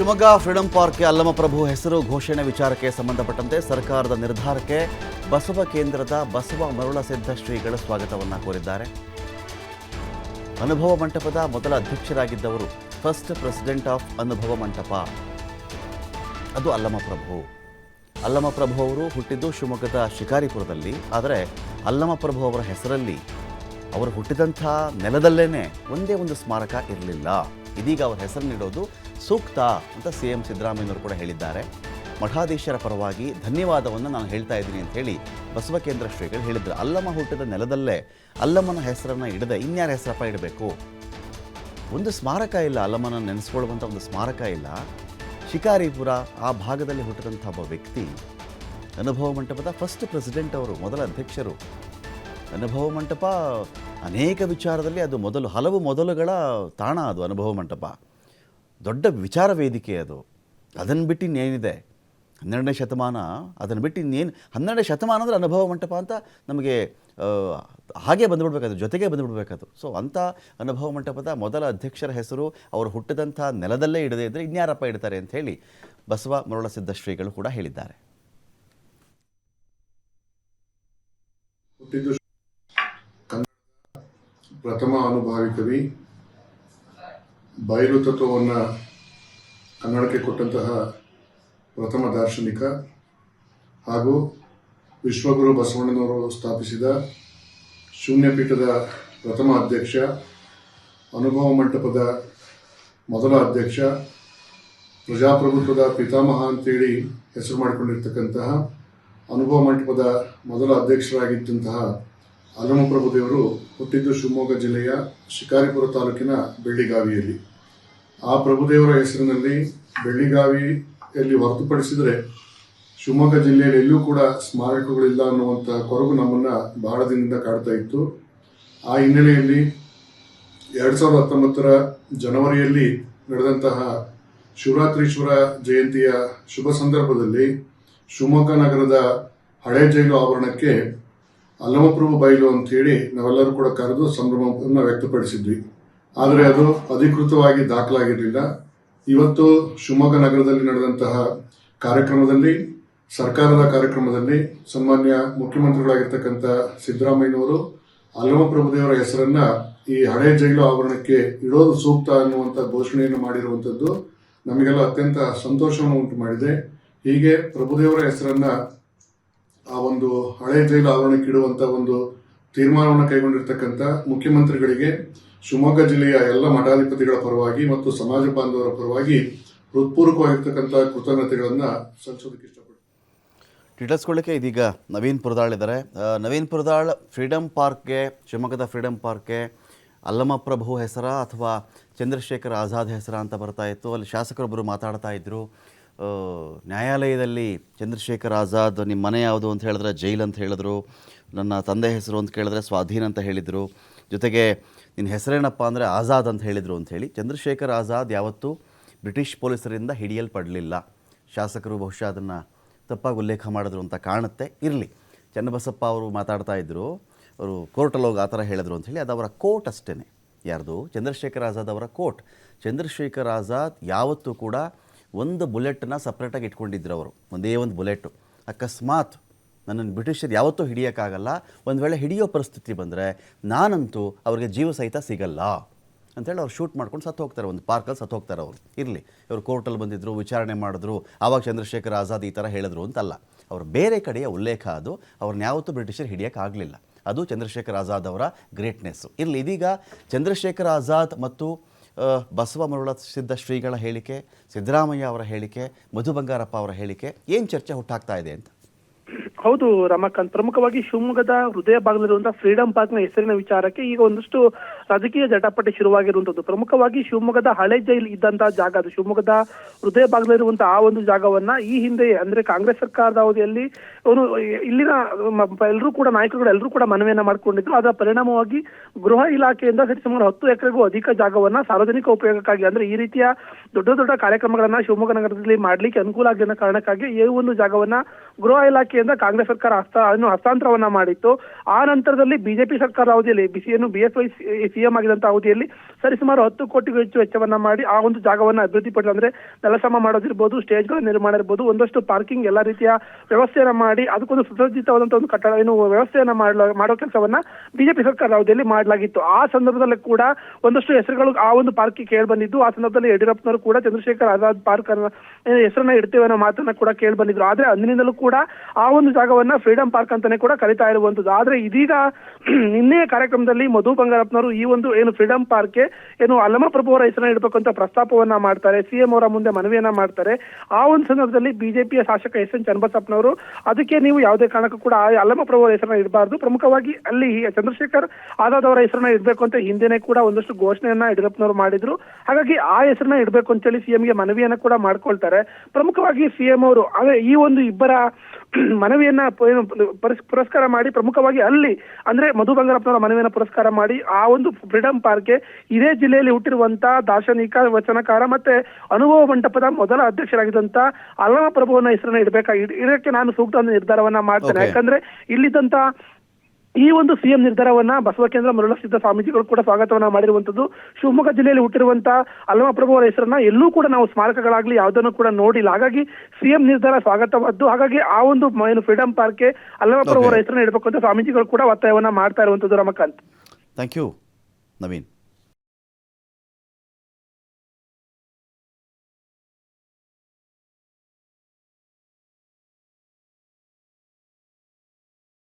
Shivamogga freedom ಪಾರ್ಕ್ಗೆ Allamaprabhu ಹೆಸರು ಘೋಷಣೆ ವಿಚಾರಕ್ಕೆ ಸಂಬಂಧಪಟ್ಟಂತೆ ಸರ್ಕಾರದ ನಿರ್ಧಾರಕ್ಕೆ ಬಸವ ಕೇಂದ್ರದ ಬಸವ ಮರುಳಸಿದ್ಧ ಶ್ರೀಗಳು ಸ್ವಾಗತವನ್ನು ಕೋರಿದ್ದಾರೆ. ಅನುಭವ ಮಂಟಪದ ಮೊದಲ ಅಧ್ಯಕ್ಷರಾಗಿದ್ದವರು ಫಸ್ಟ್ ಪ್ರೆಸಿಡೆಂಟ್ ಆಫ್ ಅನುಭವ ಮಂಟಪ. ಅದು ಅಲ್ಲಮಪ್ರಭು ಅಲ್ಲಮಪ್ರಭು ಅವರು ಹುಟ್ಟಿದ್ದು ಶಿವಮೊಗ್ಗದ ಶಿಕಾರಿಪುರದಲ್ಲಿ, ಆದರೆ ಅಲ್ಲಮಪ್ರಭು ಅವರ ಹೆಸರಲ್ಲಿ ಅವರು ಹುಟ್ಟಿದಂಥ ನೆಲದಲ್ಲೇ ಒಂದೇ ಒಂದು ಸ್ಮಾರಕ ಇರಲಿಲ್ಲ. ಇದೀಗ ಅವರ ಹೆಸರು ನೀಡೋದು ಸೂಕ್ತ ಅಂತ ಸಿ ಎಂ ಸಿದ್ದರಾಮಯ್ಯನವರು ಕೂಡ ಹೇಳಿದ್ದಾರೆ. ಮಠಾಧೀಶರ ಪರವಾಗಿ ಧನ್ಯವಾದವನ್ನು ನಾನು ಹೇಳ್ತಾ ಇದ್ದೀನಿ ಅಂತ ಹೇಳಿ ಬಸವಕೇಂದ್ರ ಶ್ರೀಗಳು ಹೇಳಿದ್ರು. ಅಲ್ಲಮ್ಮ ಹುಟ್ಟಿದ ನೆಲದಲ್ಲೇ ಅಲ್ಲಮ್ಮನ ಹೆಸರನ್ನು ಇಡದೆ ಇನ್ಯಾರ ಹೆಸರಪ್ಪ ಇಡಬೇಕು? ಒಂದು ಸ್ಮಾರಕ ಇಲ್ಲ ಅಲ್ಲಮ್ಮನ ನೆನೆಸ್ಕೊಳ್ಳುವಂಥ ಒಂದು ಸ್ಮಾರಕ ಇಲ್ಲ. ಶಿಕಾರಿಪುರ ಆ ಭಾಗದಲ್ಲಿ ಹುಟ್ಟಿದಂಥ ಒಬ್ಬ ವ್ಯಕ್ತಿ, ಅನುಭವ ಮಂಟಪದ ಫಸ್ಟ್ ಪ್ರೆಸಿಡೆಂಟ್ ಅವರು, ಮೊದಲ ಅಧ್ಯಕ್ಷರು ಅನುಭವ ಮಂಟಪ, ಅನೇಕ ವಿಚಾರದಲ್ಲಿ ಅದು ಮೊದಲು, ಹಲವು ಮೊದಲುಗಳ ತಾಣ ಅದು ಅನುಭವ ಮಂಟಪ. ದೊಡ್ಡ ವಿಚಾರ ವೇದಿಕೆ ಅದು. ಅದನ್ನು ಬಿಟ್ಟು ಇನ್ನೇನಿದೆ? ಹನ್ನೆರಡನೇ ಶತಮಾನ ಅದನ್ನು ಬಿಟ್ಟು ಇನ್ನೇನು, ಹನ್ನೆರಡನೇ ಶತಮಾನ ಅಂದರೆ ಅನುಭವ ಮಂಟಪ ಅಂತ ನಮಗೆ ಹಾಗೆ ಬಂದುಬಿಡ್ಬೇಕದು ಜೊತೆಗೆ ಬಂದುಬಿಡ್ಬೇಕದು ಸೊ ಅಂಥ ಅನುಭವ ಮಂಟಪದ ಮೊದಲ ಅಧ್ಯಕ್ಷರ ಹೆಸರು, ಅವರು ಹುಟ್ಟಿದಂಥ ನೆಲದಲ್ಲೇ ಇಡದೇ ಇದ್ದರೆ ಇನ್ಯಾರಪ್ಪ ಇಡ್ತಾರೆ ಅಂತ ಹೇಳಿ ಬಸವ ಮರುಳಸಿದ್ಧ ಶ್ರೀಗಳು ಕೂಡ ಹೇಳಿದ್ದಾರೆ. ಪ್ರಥಮ ಅನುಭಾವಿ ಕವಿ ಬಯಲು ತತ್ವವನ್ನು ಕನ್ನಡಕ್ಕೆ ಕೊಟ್ಟಂತಹ ಪ್ರಥಮ ದಾರ್ಶನಿಕ ಹಾಗೂ ವಿಶ್ವಗುರು ಬಸವಣ್ಣನವರು ಸ್ಥಾಪಿಸಿದ ಶೂನ್ಯಪೀಠದ ಪ್ರಥಮ ಅಧ್ಯಕ್ಷ, ಅನುಭವ ಮಂಟಪದ ಮೊದಲ ಅಧ್ಯಕ್ಷ, ಪ್ರಜಾಪ್ರಭುತ್ವದ ಪಿತಾಮಹ ಅಂತೇಳಿ ಹೆಸರು ಮಾಡಿಕೊಂಡಿರ್ತಕ್ಕಂತಹ ಅನುಭವ ಮಂಟಪದ ಮೊದಲ ಅಧ್ಯಕ್ಷರಾಗಿದ್ದಂತಹ ಅಲ್ಲಮಪ್ರಭು ದೇವರು ಹುಟ್ಟಿದ್ದು ಶಿವಮೊಗ್ಗ ಜಿಲ್ಲೆಯ ಶಿಕಾರಿಪುರ ತಾಲೂಕಿನ ಬೆಳ್ಳಿಗಾವಿಯಲ್ಲಿ. ಆ ಪ್ರಭುದೇವರ ಹೆಸರಿನಲ್ಲಿ ಬೆಳ್ಳಿಗಾವಿಯಲ್ಲಿ ಹೊರತುಪಡಿಸಿದರೆ ಶಿವಮೊಗ್ಗ ಜಿಲ್ಲೆಯಲ್ಲಿ ಎಲ್ಲೂ ಕೂಡ ಸ್ಮಾರಕಗಳಿಲ್ಲ ಅನ್ನುವಂಥ ಕೊರಗು ನಮ್ಮನ್ನು ಬಹಳ ದಿನದಿಂದ ಕಾಡ್ತಾ ಇತ್ತು. ಆ ಹಿನ್ನೆಲೆಯಲ್ಲಿ ಎರಡು ಸಾವಿರದ ಹತ್ತೊಂಬತ್ತರ ಜನವರಿಯಲ್ಲಿ ನಡೆದಂತಹ ಶಿವರಾತ್ರೀಶ್ವರ ಜಯಂತಿಯ ಶುಭ ಸಂದರ್ಭದಲ್ಲಿ ಶಿವಮೊಗ್ಗ ನಗರದ ಹಳೆ ಜೈಲು ಆವರಣಕ್ಕೆ ಅಲ್ಲಮಪ್ರಭು ಬೈಲು ಅಂತೇಳಿ ನಾವೆಲ್ಲರೂ ಕೂಡ ಕರೆದು ಸಂಭ್ರಮವನ್ನು ವ್ಯಕ್ತಪಡಿಸಿದ್ವಿ. ಆದರೆ ಅದು ಅಧಿಕೃತವಾಗಿ ದಾಖಲಾಗಿರಲಿಲ್ಲ. ಇವತ್ತು ಶಿವಮೊಗ್ಗ ನಗರದಲ್ಲಿ ನಡೆದಂತಹ ಕಾರ್ಯಕ್ರಮದಲ್ಲಿ, ಸರ್ಕಾರದ ಕಾರ್ಯಕ್ರಮದಲ್ಲಿ ಸನ್ಮಾನ್ಯ ಮುಖ್ಯಮಂತ್ರಿಗಳಾಗಿರ್ತಕ್ಕಂಥ ಸಿದ್ದರಾಮಯ್ಯನವರು ಅಲ್ಲಮಪ್ರಭುದೇವರ ಹೆಸರನ್ನ ಈ ಹಳೆ ಜೈಲು ಆವರಣಕ್ಕೆ ಇಡೋದು ಸೂಕ್ತ ಅನ್ನುವಂಥ ಘೋಷಣೆಯನ್ನು ಮಾಡಿರುವಂಥದ್ದು ನಮಗೆಲ್ಲ ಅತ್ಯಂತ ಸಂತೋಷವನ್ನು ಉಂಟು ಮಾಡಿದೆ ಹೀಗೆ ಪ್ರಭುದೇವರ ಹೆಸರನ್ನ ಆ ಒಂದು ಹಳೆ ಜೈಲು ಆವರಣಕ್ಕೆ ಒಂದು ತೀರ್ಮಾನವನ್ನು ಕೈಗೊಂಡಿರ್ತಕ್ಕಂಥ ಮುಖ್ಯಮಂತ್ರಿಗಳಿಗೆ ಶಿವಮೊಗ್ಗ ಜಿಲ್ಲೆಯ ಎಲ್ಲ ಮಠಾಧಿಪತಿಗಳ ಪರವಾಗಿ ಮತ್ತು ಸಮಾಜ ಬಾಂಧವರ ಪರವಾಗಿ ಹೃತ್ಪೂರ್ವಕವಾಗಿರ್ತಕ್ಕಂಥ ಕೃತಜ್ಞತೆಗಳನ್ನ ಸಲ್ಲಿಸೋದಕ್ಕೆ ಇಷ್ಟಪಡ್ತೀನಿ. ಇದೀಗ ನವೀನ್ ಪುರದಾಳ್ ಇದ್ದಾರೆ ನವೀನ್ ಪುರದಾಳ್ ಫ್ರೀಡಮ್ ಪಾರ್ಕ್ಗೆ, ಶಿವಮೊಗ್ಗದ ಫ್ರೀಡಮ್ ಪಾರ್ಕ್ಗೆ ಅಲ್ಲಮಪ್ರಭು ಹೆಸರ ಅಥವಾ ಚಂದ್ರಶೇಖರ್ ಆಜಾದ್ ಹೆಸರ ಅಂತ ಬರ್ತಾ ಇತ್ತು. ಅಲ್ಲಿ ಶಾಸಕರೊಬ್ಬರು ಮಾತಾಡ್ತಾ ಇದ್ದರು ನ್ಯಾಯಾಲಯದಲ್ಲಿ ಚಂದ್ರಶೇಖರ್ ಆಜಾದ್ ನಿಮ್ಮ ಮನೆ ಯಾವುದು ಅಂತ ಹೇಳಿದ್ರೆ ಜೈಲ್ ಅಂತ ಹೇಳಿದ್ರು, ನನ್ನ ತಂದೆ ಹೆಸರು ಅಂತ ಕೇಳಿದ್ರೆ ಸ್ವಾಧೀನ ಅಂತ ಹೇಳಿದರು, ಜೊತೆಗೆ ನಿನ್ನ ಹೆಸರೇನಪ್ಪ ಅಂದರೆ ಆಜಾದ್ ಅಂತ ಹೇಳಿದರು ಅಂತ ಹೇಳಿ ಚಂದ್ರಶೇಖರ್ ಆಜಾದ್ ಯಾವತ್ತೂ ಬ್ರಿಟಿಷ್ ಪೊಲೀಸರಿಂದ ಹಿಡಿಯಲ್ಪಡಲಿಲ್ಲ. ಶಾಸಕರು ಬಹುಶಃ ಅದನ್ನು ತಪ್ಪಾಗಿ ಉಲ್ಲೇಖ ಮಾಡಿದ್ರು ಅಂತ ಕಾಣುತ್ತೆ. ಇರಲಿ, ಚನ್ನಬಸಪ್ಪ ಅವರು ಮಾತಾಡ್ತಾ ಇದ್ದರು ಅವರು ಕೋರ್ಟಲ್ಲಿ ಹೋಗಿ ಆ ಥರ ಹೇಳಿದ್ರು ಅಂಥೇಳಿ ಅದು ಅವರ ಕೋರ್ಟ್ ಅಷ್ಟೇ ಯಾರ್ದು? ಚಂದ್ರಶೇಖರ್ ಆಜಾದ್ ಅವರ ಕೋರ್ಟ್. ಚಂದ್ರಶೇಖರ್ ಆಜಾದ್ ಯಾವತ್ತೂ ಕೂಡ ಒಂದು ಬುಲೆಟನ್ನ ಸಪ್ರೇಟಾಗಿ ಇಟ್ಕೊಂಡಿದ್ರು ಅವರು. ಒಂದೇ ಒಂದು ಬುಲೆಟು. ಅಕಸ್ಮಾತ್ ನನ್ನನ್ನು ಬ್ರಿಟಿಷರು ಯಾವತ್ತೂ ಹಿಡಿಯೋಕ್ಕಾಗಲ್ಲ. ಒಂದು ವೇಳೆ ಹಿಡಿಯೋ ಪರಿಸ್ಥಿತಿ ಬಂದರೆ ನಾನಂತೂ ಅವ್ರಿಗೆ ಜೀವ ಸಹಿತ ಸಿಗಲ್ಲ ಅಂತೇಳಿ ಅವ್ರು ಶೂಟ್ ಮಾಡ್ಕೊಂಡು ಸತ್ತು ಹೋಗ್ತಾರೆ. ಒಂದು ಪಾರ್ಕಲ್ಲಿ ಸತ್ತು ಹೋಗ್ತಾರೆ ಅವರು. ಇರಲಿ. ಇವರು ಕೋರ್ಟಲ್ಲಿ ಬಂದಿದ್ದರು ವಿಚಾರಣೆ ಮಾಡಿದ್ರು, ಆವಾಗ ಚಂದ್ರಶೇಖರ್ ಆಜಾದ್ ಈ ಥರ ಹೇಳಿದ್ರು ಅಂತಲ್ಲ. ಅವರು ಬೇರೆ ಕಡೆಯ ಉಲ್ಲೇಖ ಅದು. ಅವ್ರನ್ನ ಯಾವತ್ತೂ ಬ್ರಿಟಿಷರು ಹಿಡಿಯೋಕ್ಕಾಗಲಿಲ್ಲ. ಅದು ಚಂದ್ರಶೇಖರ್ ಆಜಾದ್ ಅವರ ಗ್ರೇಟ್ನೆಸ್ಸು ಇರಲಿ, ಇದೀಗ ಚಂದ್ರಶೇಖರ್ ಆಜಾದ್ ಮತ್ತು ಬಸವ ಮರುಳ ಸಿದ್ಧ ಶ್ರೀಗಳ ಹೇಳಿಕೆ, ಸಿದ್ದರಾಮಯ್ಯ ಅವರ ಹೇಳಿಕೆ, ಮಧು ಬಂಗಾರಪ್ಪ ಅವರ ಹೇಳಿಕೆ, ಏನು ಚರ್ಚೆ ಹುಟ್ಟಾಗ್ತಾ ಇದೆ ಅಂತ? ಹೌದು ರಮಾಕಾಂತ್. ಪ್ರಮುಖವಾಗಿ ಶಿವಮೊಗ್ಗದ ಹೃದಯ ಭಾಗದಲ್ಲಿರುವಂತಹ ಫ್ರೀಡಂ ಪಾರ್ಕ್ನ ಹೆಸರಿನ ವಿಚಾರಕ್ಕೆ ಈಗ ಒಂದಷ್ಟು ರಾಜಕೀಯ ಜಟಾಪಟಿ ಶುರುವಾಗಿರುವಂತದ್ದು ಪ್ರಮುಖವಾಗಿ ಶಿವಮೊಗ್ಗದ ಹಳೆ ಜೈಲ್ ಇದ್ದಂತಹ ಜಾಗ ಅದು. ಶಿವಮೊಗ್ಗದ ಹೃದಯ ಭಾಗದಲ್ಲಿರುವಂತಹ ಆ ಒಂದು ಜಾಗವನ್ನ ಈ ಹಿಂದೆ ಅಂದ್ರೆ ಕಾಂಗ್ರೆಸ್ ಸರ್ಕಾರದ ಅವಧಿಯಲ್ಲಿ ಅವರು ಇಲ್ಲಿನ ಎಲ್ಲರೂ ಕೂಡ ನಾಯಕರುಗಳು ಎಲ್ಲರೂ ಕೂಡ ಮನವಿಯನ್ನ ಮಾಡಿಕೊಂಡಿದ್ರು. ಅದರ ಪರಿಣಾಮವಾಗಿ ಗೃಹ ಇಲಾಖೆಯಿಂದ ಸರಿ ಸುಮಾರು ಹತ್ತು ಎಕರೆಗೂ ಅಧಿಕ ಜಾಗವನ್ನ ಸಾರ್ವಜನಿಕ ಉಪಯೋಗಕ್ಕಾಗಿ ಅಂದ್ರೆ ಈ ರೀತಿಯ ದೊಡ್ಡ ದೊಡ್ಡ ಕಾರ್ಯಕ್ರಮಗಳನ್ನ ಶಿವಮೊಗ್ಗ ನಗರದಲ್ಲಿ ಮಾಡ್ಲಿಕ್ಕೆ ಅನುಕೂಲ ಆಗಿದ್ದ ಕಾರಣಕ್ಕಾಗಿ ಈ ಒಂದು ಜಾಗವನ್ನ ಗೃಹ ಇಲಾಖೆಯಿಂದ ಕಾಂಗ್ರೆಸ್ ಸರ್ಕಾರ ಹಸ್ತ ಹಸ್ತಾಂತರವನ್ನ ಮಾಡಿತ್ತು. ಆ ನಂತರದಲ್ಲಿ ಬಿಜೆಪಿ ಸರ್ಕಾರ ಅವಧಿಯಲ್ಲಿ ಬಿಸಿ ಏನು ಬಿ ಎಸ್ ವೈ ಸಿಎಂ ಆಗಿದಂತ ಅವಧಿಯಲ್ಲಿ ಸರಿಸುಮಾರು ಹತ್ತು ಕೋಟಿಗೂ ಹೆಚ್ಚು ವೆಚ್ಚವನ್ನ ಮಾಡಿ ಆ ಒಂದು ಜಾಗವನ್ನ ಅಭಿವೃದ್ಧಿಪಡಿಸಿ ಅಂದ್ರೆ ನೆಲಸಮ ಮಾಡೋದಿರ್ಬೋದು ಸ್ಟೇಜ್ಗಳ ನಿರ್ಮಾಣ ಇರ್ಬೋದು, ಒಂದಷ್ಟು ಪಾರ್ಕಿಂಗ್ ಎಲ್ಲಾ ರೀತಿಯ ವ್ಯವಸ್ಥೆಯನ್ನ ಮಾಡಿ ಅದಕ್ಕೊಂದು ಸುಸಜ್ಜಿತವಾದಂತಹ ಒಂದು ಕಟ್ಟಡ ಏನು ವ್ಯವಸ್ಥೆಯನ್ನ ಮಾಡೋ ಕೆಲಸವನ್ನ ಬಿಜೆಪಿ ಸರ್ಕಾರ ಅವಧಿಯಲ್ಲಿ ಮಾಡಲಾಗಿತ್ತು. ಆ ಸಂದರ್ಭದಲ್ಲಿ ಕೂಡ ಒಂದಷ್ಟು ಹೆಸರುಗಳು ಆ ಒಂದು ಪಾರ್ಕ್ ಕೇಳಿ ಬಂದಿದ್ದು, ಆ ಸಂದರ್ಭದಲ್ಲಿ ಯಡಿಯೂರಪ್ಪನವರು ಕೂಡ ಚಂದ್ರಶೇಖರ್ ಆಜಾದ್ ಪಾರ್ಕ್ ಹೆಸರನ್ನ ಇಡ್ತೇವೆ ಅನ್ನೋ ಮಾತನ್ನ ಕೂಡ ಕೇಳಿ ಬಂದಿದ್ರು. ಆದ್ರೆ ಅಂದಿನಿಂದಲೂ ಕೂಡ ಆ ಒಂದು ಜಾಗವನ್ನ ಫ್ರೀಡಂ ಪಾರ್ಕ್ ಅಂತಾನೆ ಕೂಡ ಕರಿತಾ ಇರುವಂತದ್ದು. ಆದ್ರೆ ಇದೀಗ ನಿನ್ನೆ ಕಾರ್ಯಕ್ರಮದಲ್ಲಿ ಮಧು ಬಂಗಾರಪ್ಪನವರು ಈ ಒಂದು ಏನು ಫ್ರೀಡಂ ಪಾರ್ಕ್ಗೆ ಏನು ಅಲ್ಲಮ ಪ್ರಭು ಅವರ ಹೆಸರನ್ನ ಇಡಬೇಕು ಅಂತ ಪ್ರಸ್ತಾಪವನ್ನ ಮಾಡ್ತಾರೆ ಸಿಎಂ ಅವರ ಮುಂದೆ ಮನವಿಯನ್ನ ಮಾಡ್ತಾರೆ. ಆ ಒಂದು ಸಂದರ್ಭದಲ್ಲಿ ಬಿಜೆಪಿಯ ಶಾಸಕ ಎಸ್ ಎನ್ ಚನ್ನಬಸಪ್ಪನವರು, ಅದಕ್ಕೆ ನೀವು ಯಾವುದೇ ಕಾರಣಕ್ಕೂ ಕೂಡ ಅಲ್ಲಮ ಪ್ರಭು ಅವರ ಹೆಸರನ್ನ ಇಡಬಾರ್ದು. ಪ್ರಮುಖವಾಗಿ ಅಲ್ಲಿ ಚಂದ್ರಶೇಖರ್ ಆಜಾದ್ ಅವರ ಹೆಸರನ್ನ ಇಡಬೇಕು ಅಂತ ಹಿಂದೆನೆ ಕೂಡ ಒಂದಷ್ಟು ಘೋಷಣೆಯನ್ನ ಯಡಿಯೂರಪ್ಪನವರು ಮಾಡಿದ್ರು. ಹಾಗಾಗಿ ಆ ಹೆಸರನ್ನ ಇಡಬೇಕು ಅಂತೇಳಿ ಸಿಎಂಗೆ ಮನವಿಯನ್ನ ಕೂಡ ಮಾಡ್ಕೊಳ್ತಾರೆ. ಪ್ರಮುಖವಾಗಿ ಸಿಎಂ ಅವರು, ಅಂದ್ರೆ ಈ ಒಂದು ಇಬ್ಬರ ಮನವಿಯನ್ನ ಪುರಸ್ಕಾರ ಮಾಡಿ ಪ್ರಮುಖವಾಗಿ ಅಲ್ಲಿ, ಅಂದ್ರೆ ಮಧು ಬಂಗಾರಪ್ಪನವರ ಮನವಿಯನ್ನ ಪುರಸ್ಕಾರ ಮಾಡಿ ಆ ಒಂದು ಫ್ರೀಡಂ ಪಾರ್ಕ್ಗೆ ಇದೇ ಜಿಲ್ಲೆಯಲ್ಲಿ ಹುಟ್ಟಿರುವಂತ ದಾರ್ಶನಿಕ ವಚನಕಾರ ಮತ್ತೆ ಅನುಭವ ಮಂಟಪದ ಮೊದಲ ಅಧ್ಯಕ್ಷರಾಗಿದ್ದಂತ ಅಲ್ಲಮ ಪ್ರಭುವನ್ನ ಹೆಸರನ್ನ ಇಡಬೇಕಾಗಿ ಇದಕ್ಕೆ ನಾನು ಸೂಕ್ತ ನಿರ್ಧಾರವನ್ನ ಮಾಡ್ತೇನೆ. ಯಾಕಂದ್ರೆ ಇಲ್ಲಿದ್ದಂತ ಈ ಒಂದು ಸಿಎಂ ನಿರ್ಧಾರವನ್ನ ಬಸವ ಕೇಂದ್ರ ಮರುಳಸಿದ್ದ ಸ್ವಾಮೀಜಿಗಳು ಕೂಡ ಸ್ವಾಗತವನ್ನ ಮಾಡಿರುವಂತದ್ದು. ಶಿವಮೊಗ್ಗ ಜಿಲ್ಲೆಯಲ್ಲಿ ಹುಟ್ಟಿರುವಂತ ಅಲ್ಲಮಪ್ರಭು ಅವರ ಹೆಸರನ್ನ ಎಲ್ಲೂ ಕೂಡ ನಾವು ಸ್ಮಾರಕಗಳಾಗ್ಲಿ ಯಾವುದನ್ನು ಕೂಡ ನೋಡಿಲ್ಲ. ಹಾಗಾಗಿ ಸಿಎಂ ನಿರ್ಧಾರ ಸ್ವಾಗತವಾದ್ದು. ಹಾಗಾಗಿ ಆ ಒಂದು ಏನು ಫ್ರೀಡಂ ಪಾರ್ಕ್ಗೆ ಅಲ್ಲಮಪ್ರಭು ಅವರ ಹೆಸರನ್ನ ಇಡಬೇಕು ಅಂತ ಸ್ವಾಮೀಜಿಗಳು ಕೂಡ ಒತ್ತಾಯವನ್ನ ಮಾಡ್ತಾ ಇರುವಂತದ್ದು ರಮಕಾಂತ್ ಥ್ಯಾಂಕ್ ಯು ನವೀನ್